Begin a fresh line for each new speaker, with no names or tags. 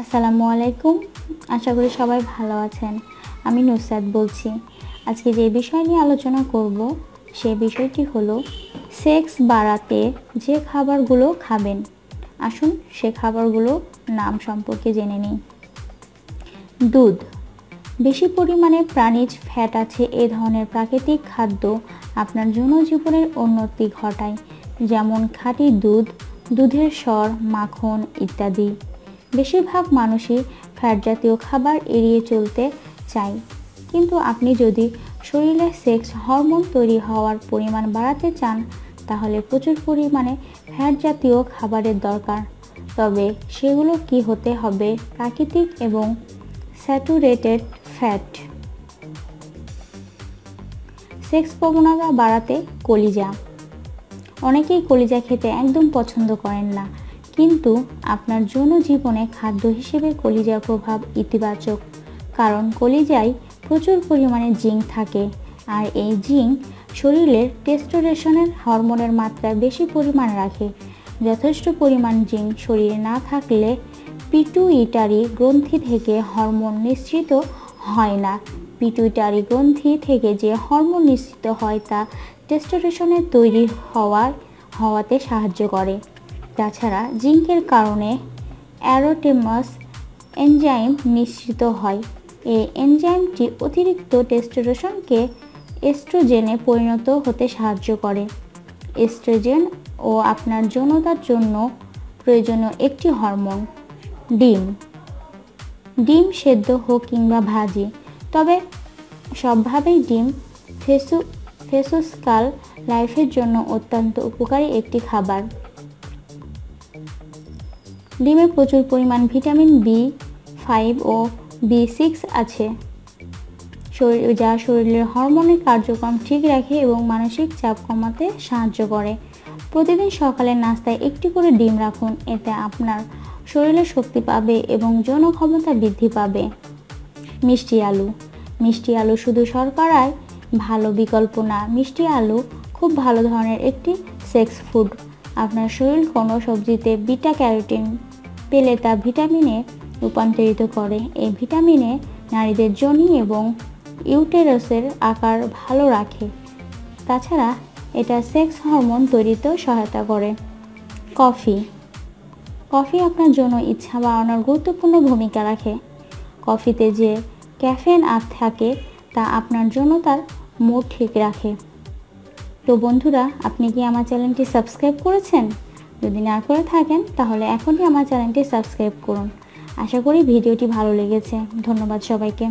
আসসালামু আলাইকুম। আশা করি সবাই ভালো আছেন। আমি নুসরাত বলছি। আজকে যে বিষয় নিয়ে আলোচনা করব, সে বিষয়টি হলো সেক্স বাড়াতে যে খাবারগুলো খাবেন। আসুন সে খাবারগুলো নাম সম্পর্কে জেনে নিই। দুধ। বেশি পরিমাণে প্রাণীজ ফ্যাট আছে এ ধরনের প্রাকৃতিক খাদ্য আপনার জনজীবনের উন্নতি ঘটায়, যেমন খাঁটি দুধ, দুধের স্বর, মাখন ইত্যাদি। বেশিরভাগ মানুষই ফ্যাট জাতীয় খাবার এড়িয়ে চলতে চায়। কিন্তু আপনি যদি শরীরে সেক্স হরমোন তৈরি হওয়ার পরিমাণ বাড়াতে চান, তাহলে প্রচুর পরিমাণে ফ্যাট জাতীয় খাবারের দরকার। তবে সেগুলো কি হতে হবে? প্রাকৃতিক এবং স্যাচুরেটেড ফ্যাট। সেক্স প্রবণতা বাড়াতে কলিজা। অনেকেই কলিজা খেতে একদম পছন্দ করেন না। কিন্তু আপনার যৌন জীবনে খাদ্য হিসেবে কলিজার প্রভাব ইতিবাচক, কারণ কলিজায় প্রচুর পরিমাণে জিঙ্ক থাকে আর এই জিঙ্ক শরীরের টেস্টোরেশনের হরমোনের মাত্রা বেশি পরিমাণ রাখে। যথেষ্ট পরিমাণ জিঙ্ক শরীরে না থাকলে পিটুইটারি গ্রন্থি থেকে হরমোন নিশ্চিত হয় না। পিটুইটারি গ্রন্থি থেকে যে হরমোন নিশ্চিত হয় তা টেস্টোরেশনের তৈরি হওয়ার, হওয়াতে সাহায্য করে। তাছাড়া জিঙ্কের কারণে অ্যারোটেমাস এনজাইম নিশ্চিত হয়। এই এনজাইমটি অতিরিক্ত টেস্টোরেশনকে এস্ট্রোজেনে পরিণত হতে সাহায্য করে। এস্ট্রোজেন ও আপনার যৌনতার জন্য প্রয়োজনীয় একটি হরমোন, ডিম। ডিম সেদ্ধ হোক কিংবা ভাজি, তবে সবভাবেই ডিম ফেসু, ফেসোস্কাল লাইফের জন্য অত্যন্ত উপকারী একটি খাবার। ডিমে প্রচুর পরিমাণ ভিটামিন বি ফাইভ ও বি সিক্স আছে। শরীর, যা শরীরের হরমোনের কার্যক্রম ঠিক রাখে এবং মানসিক চাপ কমাতে সাহায্য করে। প্রতিদিন সকালে নাস্তায় একটি করে ডিম রাখুন, এতে আপনার শরীরে শক্তি পাবে এবং যৌন ক্ষমতা বৃদ্ধি পাবে। মিষ্টি আলু। মিষ্টি আলু শুধু শর্করায় ভালো বিকল্প না, মিষ্টি আলু খুব ভালো ধরনের একটি সেক্স ফুড আপনার শরীর কোনো সবজিতে বিটা ক্যারোটিন পেলে তা ভিটামিনে রূপান্তরিত করে। এই ভিটামিনে নারীদের জনি এবং ইউটেরাসের আকার ভালো রাখে। তাছাড়া এটা সেক্স হরমোন তৈরিতেও সহায়তা করে। কফি। কফি আপনার জন্য ইচ্ছা বাড়ানোর গুরুত্বপূর্ণ ভূমিকা রাখে। কফিতে যে ক্যাফেন আর থাকে, তা আপনার জন্য তার মুড ঠিক রাখে। তো বন্ধুরা, আপনি কি আমার চ্যানেলটি সাবস্ক্রাইব করেছেন? যদি না করে থাকেন, তাহলে এখনই আমার চ্যানেলটি সাবস্ক্রাইব করুন। আশা করি ভিডিওটি ভালো লেগেছে। ধন্যবাদ সবাইকে।